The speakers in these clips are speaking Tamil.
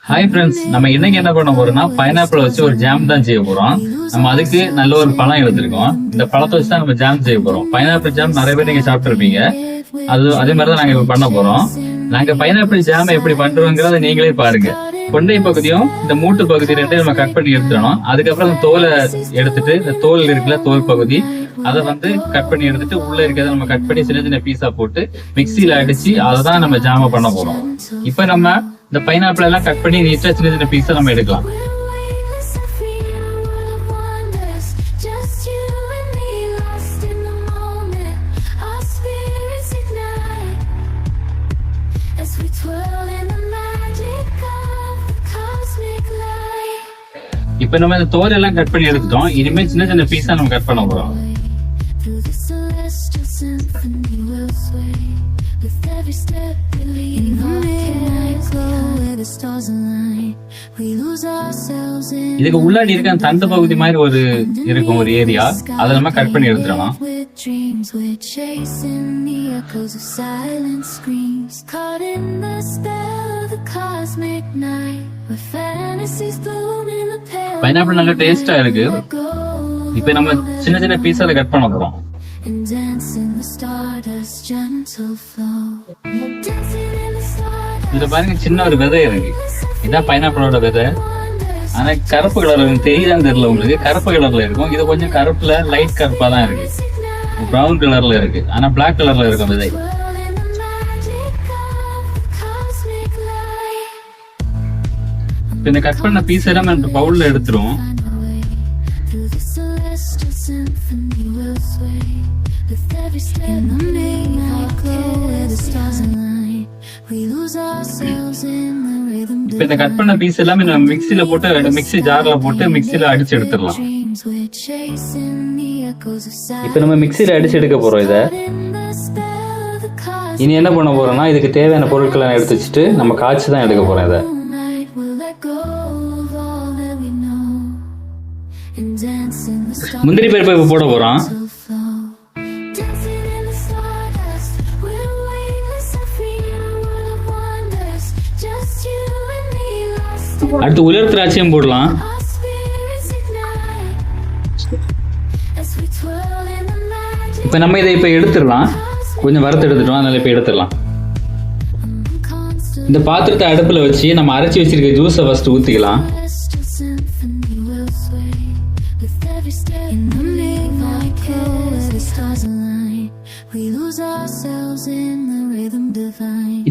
ஹாய் ஃப்ரெண்ட்ஸ் நம்ம இன்னைக்கு என்ன பண்ண போறோம்னா பைனாப்பிள் வச்சு ஒரு ஜாம் தான் செய்ய போறோம். நம்ம அதுக்கு நல்ல ஒரு பழம் எடுத்திருக்கோம். இந்த பழத்தை வச்சு தான் நம்ம ஜாம் செய்ய போறோம். பைனாப்பிள் ஜாம் நிறைய பேர் நீங்க சாப்பிட்டுருப்பீங்க. அது அதே மாதிரி தான் நாங்க இப்ப பண்ண போறோம். நாங்க பைனாப்பிள் ஜாம் எப்படி பண்றோங்கிறத நீங்களே பாருங்க. கொண்டை பகுதியும் இந்த மூட்டு பகுதி ரெண்டையும் நம்ம கட் பண்ணி எடுத்துடணும். அதுக்கப்புறம் அந்த தோலை எடுத்துட்டு இந்த தோல் இருக்குல்ல தோல் பகுதி அதை வந்து கட் பண்ணி எடுத்துட்டு உள்ள இருக்கிறத நம்ம கட் பண்ணி சின்ன சின்ன பீஸா போட்டு மிக்சியில அடிச்சு அதை தான் நம்ம ஜாம பண்ண போறோம். இப்ப நம்ம இந்த பைனாப்பிள் எல்லாம் கட் பண்ணி நீட்டாக சின்ன சின்ன பீஸாக நம்ம எடுக்கலாம் இப்ப நம்ம இந்த தோல் எல்லாம் கட் பண்ணி எடுத்துட்டோம் இனிமேல் சின்ன சின்ன பீஸா நம்ம கட் பண்ண போறோம் every step we இதுக்கு உள்ளாடி இருக்க அந்த தண்டு பகுதி மாதிரி ஒரு இருக்கும் ஒரு ஏரியா அதை நம்ம கட் பண்ணி எடுத்துடலாம். பைனாப்பிள் நல்ல டேஸ்டா இருக்கு இப்போ நம்ம சின்ன சின்ன பீஸால கட் பண்ண போறோம் and dance in the stardust, gentle flow. Dancing in the stardust, இதுல பாருங்க சின்ன ஒரு விதை இருக்கு இதான் பைனாப்பிளோட விதை. ஆனா கருப்பு கலர் தெரியுதான்னு தெரியல உங்களுக்கு. கருப்பு கலர்ல இருக்கும். இது கொஞ்சம் கருப்புல லைட் கருப்பா தான் இருக்கு. ப்ரௌன் கலர்ல இருக்கு. ஆனா பிளாக் கலர்ல இருக்கும் விதை. இந்த கட் பண்ண பீஸ் எல்லாம் நம்ம பவுல்ல எடுத்துரும் with every step in the இப்போ இந்த கட் பண்ண பீஸ் எல்லாமே நம்ம மிக்ஸில போட்டு மிக்ஸி ஜார்ல போட்டு மிக்ஸில அடிச்சு எடுத்துடலாம். இப்போ நம்ம மிக்ஸில அடிச்சு எடுக்க போறோம் இதை. இனி என்ன பண்ண போறோம்னா இதுக்கு தேவையான பொருட்களை நான் எடுத்து வச்சுட்டு நம்ம காய்ச்சி தான் எடுக்க போறோம் இதை. முந்திரி பருப்பு இப்ப போட போறோம். அடுத்து உலர் திராட்சையும் போடலாம் இப்போ நம்ம இதை இப்போ எடுத்துடலாம் கொஞ்சம் வறுத்து எடுத்துட்டோம் அதனால் இப்போ எடுத்துடலாம் இந்த பாத்திரத்தை அடுப்பில் வச்சு நம்ம அரைச்சி வச்சிருக்க ஜூஸை ஃபஸ்ட்டு ஊற்றிக்கலாம் We lose ourselves in the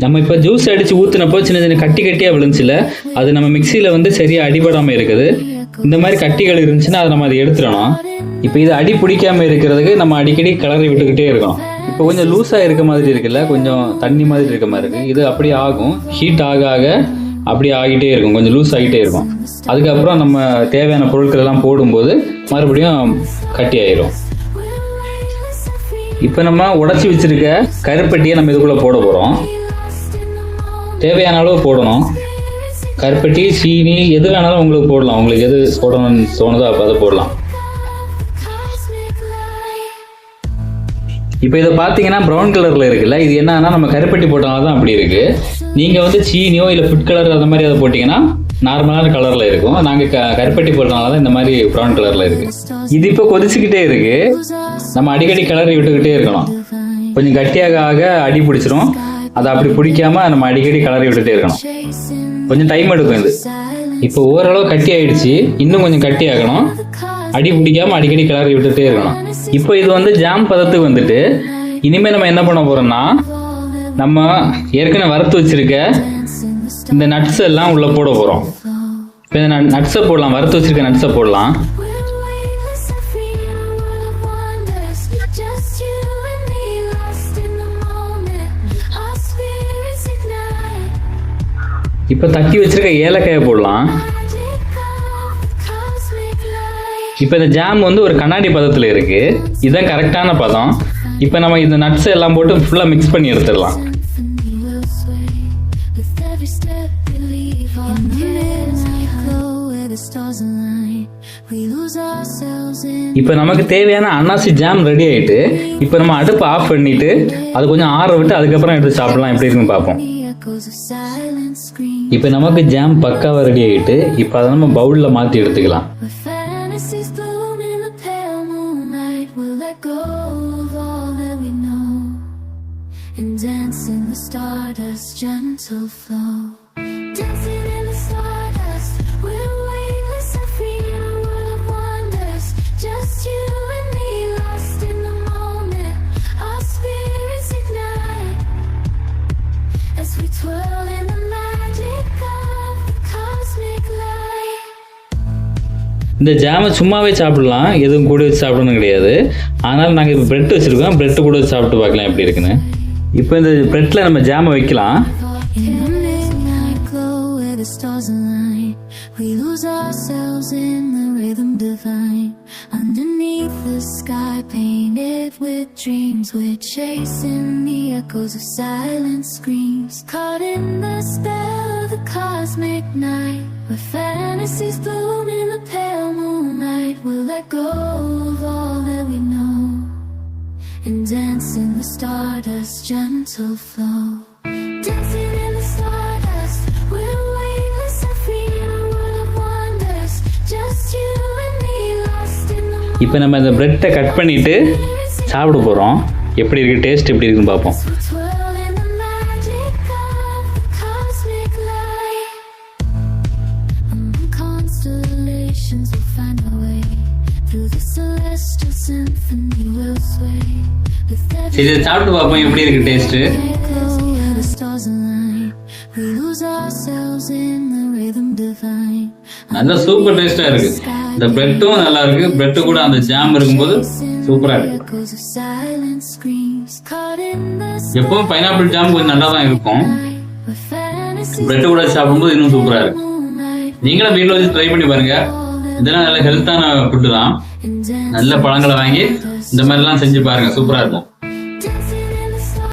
நம்ம இப்ப ஜூஸ் அடிச்சு ஊத்துனப்போ சின்ன சின்ன கட்டி கட்டியா விழுந்துச்சுல அது நம்ம மிக்சியில வந்து சரியா அடிபடாம இருக்குது. இந்த மாதிரி கட்டிகள் இருந்துச்சுன்னா அதை நம்ம அதை எடுத்துடணும். இப்போ இது அடி பிடிக்காம இருக்கிறதுக்கு நம்ம அடிக்கடி கிளறி விட்டுக்கிட்டே இருக்கோம் இப்போ கொஞ்சம் லூஸா இருக்க மாதிரி இருக்குல்ல? கொஞ்சம் தண்ணி மாதிரி இருக்க மாதிரி இருக்கு. இது அப்படியே ஆகும். ஹீட் ஆக ஆக அப்படியே ஆகிட்டே இருக்கும். கொஞ்சம் லூஸ் ஆகிட்டே இருக்கும். அதுக்கப்புறம் நம்ம தேவையான பொருட்கள் எல்லாம் போடும்போது மறுபடியும் கட்டி ஆயிரும். இப்போ நம்ம உடைச்சி வச்சிருக்க கருப்பட்டியை நம்ம இதுக்குள்ளே போட போகிறோம் தேவையான அளவு போடணும். கருப்பட்டி சீனி எது வேணாலும் உங்களுக்கு போடலாம். உங்களுக்கு எது போடணும்னு தோணுதோ அப்போ அதை போடலாம். இப்போ இதை பார்த்தீங்கன்னா ப்ரௌன் கலரில் இருக்குல்ல. இது என்னன்னா நம்ம கருப்பட்டி போட்டனால தான் அப்படி இருக்குது நீங்கள் வந்து சீனியோ இல்லை ஃபுட் கலர் அந்த மாதிரி அதை போட்டிங்கன்னா நார்மலான கலரில் இருக்கும். நாங்கள் க கருப்பட்டி போடுறதுனால தான் இந்த மாதிரி ப்ரௌன் கலரில் இருக்கு. இது இப்போ கொதிச்சுக்கிட்டே இருக்கு. நம்ம அடிக்கடி கிளறி விட்டுக்கிட்டே இருக்கணும். கொஞ்சம் கட்டியாக ஆக அடி பிடிச்சிரும். அதை அப்படி பிடிக்காம நம்ம அடிக்கடி கிளறி விட்டுட்டே இருக்கணும். கொஞ்சம் டைம் எடுக்கும் இது. இப்போ ஓரளவு கட்டி ஆயிடுச்சு. இன்னும் கொஞ்சம் கட்டி ஆகணும். அடி பிடிக்காம அடிக்கடி கிளறி விட்டுட்டே இருக்கணும். இப்போ இது வந்து ஜாம் பதத்துக்கு வந்துட்டு இனிமே நம்ம என்ன பண்ண போறோம்னா நம்ம ஏற்கனவே வறுத்து வச்சிருக்க இந்த நட்ஸ் எல்லாம் உள்ள போட போறோம். இப்போ இந்த நட்ஸை போடலாம். வறுத்து வச்சிருக்க நட்ஸை போடலாம். இப்போ தக்கி வச்சிருக்க ஏலக்காயை போடலாம். இப்போ இந்த ஜாம் வந்து ஒரு கண்ணாடி பதத்தில் இருக்கு. இதுதான் கரெக்டான பதம். இப்போ நம்ம இந்த நட்ஸ் எல்லாம் போட்டு ஃபுல்லாக மிக்ஸ் பண்ணி எடுத்துடலாம். Every step we leave. In the midnight glow where the stars align, we lose ourselves in இப்போ நமக்கு தேவையான அன்னாசி ஜாம் ரெடி ஆயிட்டு இப்போ நம்ம அடுப்பு ஆஃப் பண்ணிட்டு அது கொஞ்சம் ஆற விட்டு அதுக்கப்புறம் எடுத்து சாப்பிடலாம் எப்படி இருக்குன்னு பார்ப்போம். இப்போ நமக்கு ஜாம் பக்காவாக ரெடி ஆகிட்டு இப்போ அதை நம்ம பவுலில் மாற்றி எடுத்துக்கலாம் go and dance in the stardust, gentle flow. Dancing in the stardust, we're weightless and free in a world of wonders. Just you and me, lost in the moment. Our spirits ignite as we twirl in the magic of the cosmic light. இந்த ஜாமை சும்மாவே சாப்பிடலாம் எதுவும் கூட வச்சு சாப்பிடணும் கிடையாது ஆனால் நாங்கள் இப்போ பிரெட் வச்சுருக்கோம் பிரெட்டு கூட வச்சு சாப்பிட்டு பார்க்கலாம் எப்படி இருக்குன்னு இப்போ இந்த பிரெட்டில் நம்ம ஜாமை வைக்கலாம் In the midnight glow where the stars align, we lose ourselves in the rhythm divine. Underneath the sky painted with dreams, we're chasing the echoes of silent screams. Caught in the spell of the cosmic night, where fantasies bloom in the pale moonlight. We'll let go and dance in the stardust, gentle flow. Dancing in the stardust, we're weightless and free in a world of wonders. Just you and me, lost in the இப்போ நம்ம இந்த பிரெட்டை கட் பண்ணிவிட்டு சாப்பிட போகிறோம் எப்படி இருக்குது டேஸ்ட் எப்படி இருக்குன்னு பார்ப்போம் constellations, we'll find our way. இதை சாப்பிட்டு பார்ப்போம். எப்படி rhythm divine. நல்லா சூப்பர் டேஸ்ட்டாக இருக்குது இந்த பிரெட்டும் நல்லா இருக்குது பிரெட்டு கூட அந்த ஜாம் இருக்கும்போது in the எப்பவும் பைனாப்பிள் ஜாம் கொஞ்சம் நல்லா தான் இருக்கும். பிரெட்டு கூட சாப்பிடும்போது இன்னும் சூப்பராக இருக்கு. நீங்களும் வீட்டில் வச்சு ட்ரை பண்ணி பாருங்க. இதெல்லாம் நல்ல ஹெல்த்தான ஃபுட்டு தான். நல்ல பழங்களை வாங்கி இந்த மாதிரிலாம் செஞ்சு பாருங்க. சூப்பராக இருக்கும்.